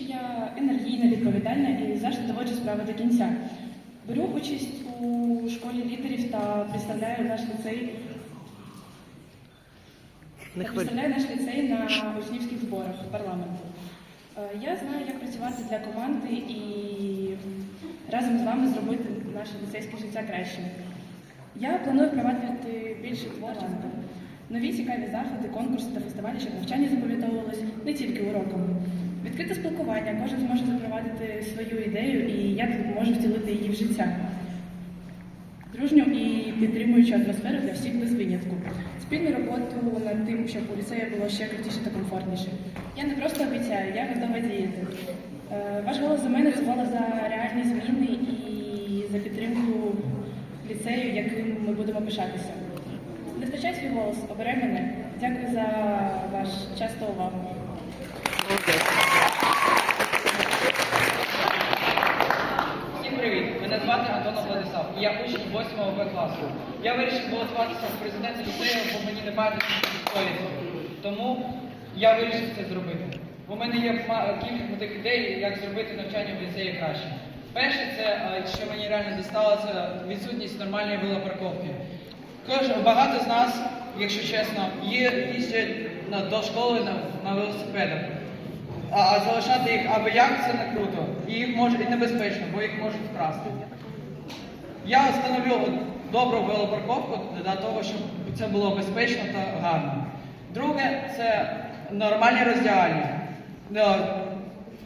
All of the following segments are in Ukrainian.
що я енергійна, відповідальна і завжди доводжу справи до кінця. Беру участь у школі лідерів та представляю наш ліцей. Не та представляю наш ліцей на учнівських зборах парламенту. Е, Я знаю, як працювати для команди і разом з вами зробити наше ліцейське життя кращим. Я планую впроваджувати більше творчості, нові цікаві заходи, конкурси та фестивалі, щоб навчання запам'ятовувалось не тільки уроками. Відкрите спілкування, кожен зможе запровадити свою ідею і я можу втілити її в життя. Дружню і підтримуючу атмосферу для всіх без винятку. Спільну роботу над тим, щоб у ліцеї було ще крутіше та комфортніше. Я не просто обіцяю, я готова діяти. Е, Ваш голос за мене голос за реальні зміни і за підтримку ліцею, яким ми будемо пишатися. Не свій голос, обирай мене. Дякую за ваш час та увагу. Молодець. Всім привіт! Мене звати Антонов Владислав, і я учень 8 Б класу. Я вирішив балотуватися в президенти ліцею, бо мені не байдуже історії. Тому я вирішив це зробити. У мене є кілька крутих ідей, як зробити навчання в ліцеї краще. Перше, це що мені реально дісталося відсутність нормальної велопарковки. Багато з нас, якщо чесно, є їздять до школи на, на велосипедах. А, а залишати їх аби як це не круто. І їх може і небезпечно, бо їх можуть вкрасти. Я встановлю добру велопарковку для того, щоб це було безпечно та гарно. Друге це нормальні роздягальні. Ну,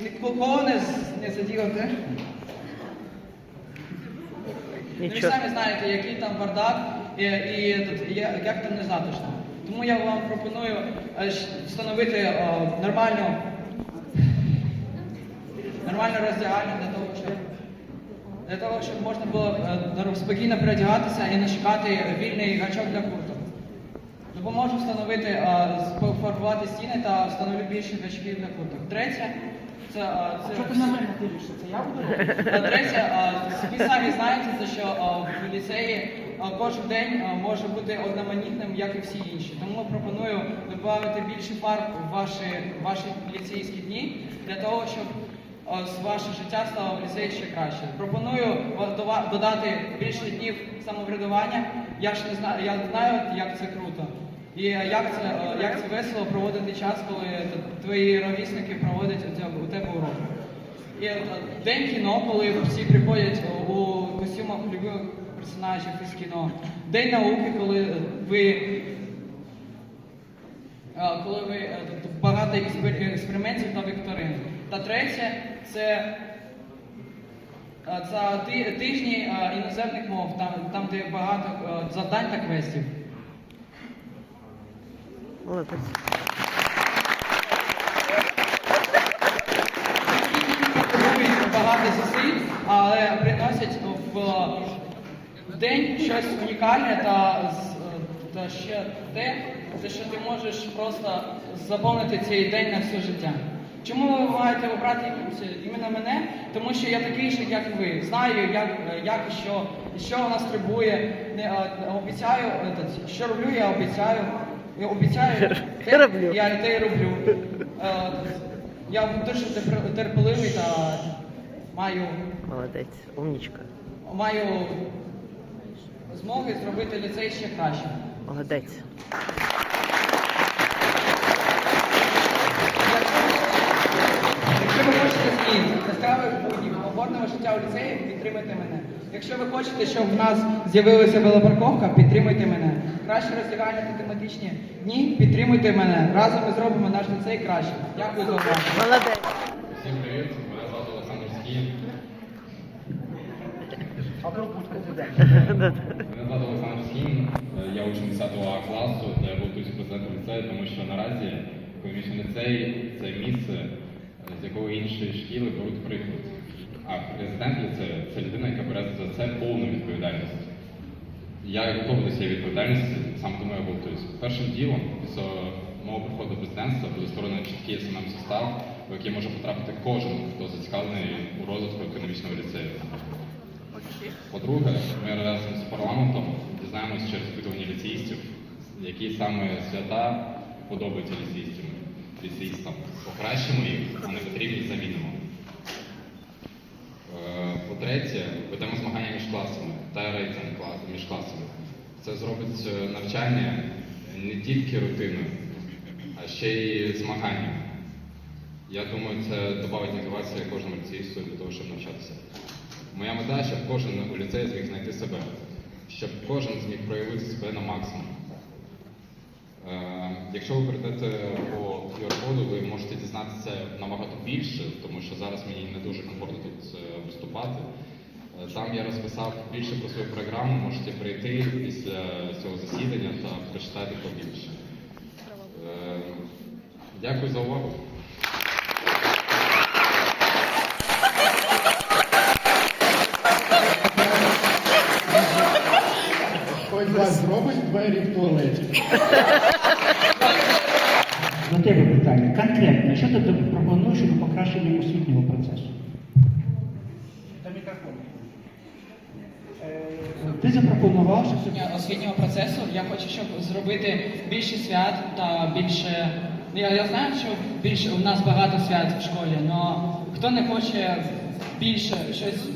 Нікого не, не заділити. Ну, ви самі знаєте, який там бардак і, і я- як там не затишно. Тому я вам пропоную е, встановити е, нормальну, нормальне роздягання для того, щоб для того, щоб можна було е, спокійно передягатися і не шукати вільний гачок для курток. Допоможу встановити, е, пофарбувати стіни та встановлю більше гачків для курток. Третє, це, е, це Що ти на мене дивишся? Це я буду Третє, ви самі знаєте, те, що в ліцеї кожен день може бути одноманітним, як і всі інші. Тому пропоную додати більше фарб в ваші, ваші ліцейські дні для того, щоб ваше життя стало в ліцеї ще краще. Пропоную додати більше днів самоврядування. Я ж не знаю, я знаю, як це круто. І як це, як це весело проводити час, коли твої ровісники проводять у тебе- у тебе уроки. І е, день кіно, коли всі приходять е, у костюмах любимих персонажів із кіно. День науки, коли ви, е, коли ви е, багато експериментів та вікторин. Та третє це, тижні іноземних мов, там, там де багато завдань та квестів. Молодець. багато зусиль, але приносять в день щось унікальне та, та ще те, те, що ти можеш просто заповнити цей день на все життя. Чому ви маєте обрати іменно мене? Тому що я такий же, як і ви. Знаю, як, як і що, і що нас требує. Не, обіцяю, е, що роблю, я обіцяю. Я обіцяю, те, Роблю. я те й роблю. Е, Я дуже терпеливий та маю, Молодець. Умнічка. маю змоги зробити ліцей ще краще. Молодець. Змін, яскравих буднів, комфортного життя у ліцеї, підтримуйте мене. Якщо ви хочете, щоб в нас з'явилася велопарковка, підтримуйте мене. Краще роздягання та тематичні дні, підтримуйте мене. Разом ми зробимо наш ліцей краще. Дякую за увагу. Молодець. Всім привіт, мене звати Олександр? Да-да. Мене звати Олександр Скін. Е, Я учень 10 А класу, та я готуюся президентом ліцею, тому що наразі економічний ліцей це місце, з якого інші шкіли беруть приклад. А президент ліцею це людина, яка бере за це повну відповідальність. Я готовий до цієї відповідальності, саме тому я балотуюсь. Першим ділом з мого приходу до президентства буде створено чіткий СММ состав, в який може потрапити кожен, хто зацікавлений у розвитку економічного ліцею. По-друге, ми разом з парламентом дізнаємося через опитування ліцеїстів, які саме свята подобаються ліцеїстам. Ліцеїстам. Покращимо їх, а не потрібні замінимо. Е, По-третє, ведемо змагання між класами та рейтинг між класами. Це зробить е, навчання не тільки рутиною, а ще й змаганням. Я думаю, це додавить мотивації кожному ліцеїсту для того, щоб навчатися. Моя мета, щоб кожен у ліцеї зміг знайти себе, щоб кожен зміг проявити себе на максимум. Якщо ви перейдете по QR-коду, ви можете дізнатися набагато більше, тому що зараз мені не дуже комфортно тут е, виступати. Е, Там я розписав більше про свою програму, можете прийти після цього засідання та прочитати побільше. Е, Дякую за увагу. З вас зробить двері в туалеті. До питання. Конкретно, що ти пропонуєш щодо покращення освітнього процесу? Та мікрофон. Ти запропонував, що Освітнього- освітнього процесу я хочу, щоб зробити більше свят та більше. ну, Я, я знаю, що більше у нас багато свят в школі, але хто не хоче більше щось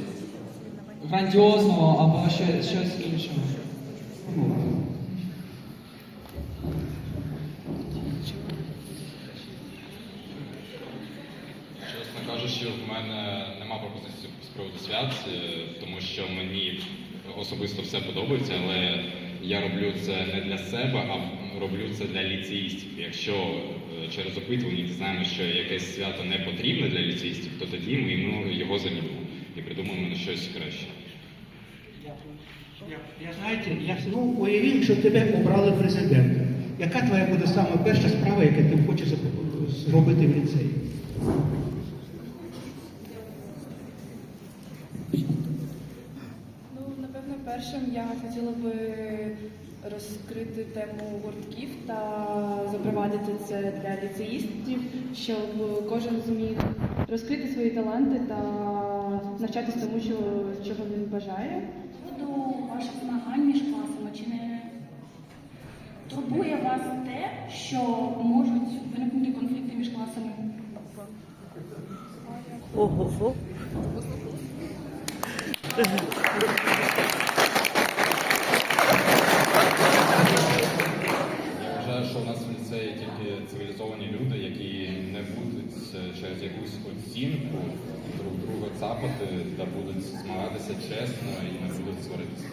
грандіозного або щось, щось іншого. Чесно кажучи, в мене нема пропозиції е, тому що мені особисто все подобається, але я роблю це не для себе, а роблю це для ліцеїстів. Якщо е, через опитування дізнаємося, що якесь свято не потрібне для ліцеїстів, то тоді ми його замінимо і придумаємо на щось краще. Я, я знаєте, я ну, уявив, що тебе обрали президентом. Яка твоя буде саме перша справа, яку ти хочеш зробити в ліцеї? Ну, напевно, першим я хотіла би розкрити тему гуртків та запровадити це для ліцеїстів, щоб кожен зміг розкрити свої таланти та навчатися тому, що, чого він бажає. До ваших змагань між класами чи не турбує вас те, що можуть виникнути конфлікти між класами? Ого-го. В ліцеї тільки цивілізовані люди, які не будуть е, через якусь оцінку друг друга цапати та будуть змагатися чесно і не будуть сваритися.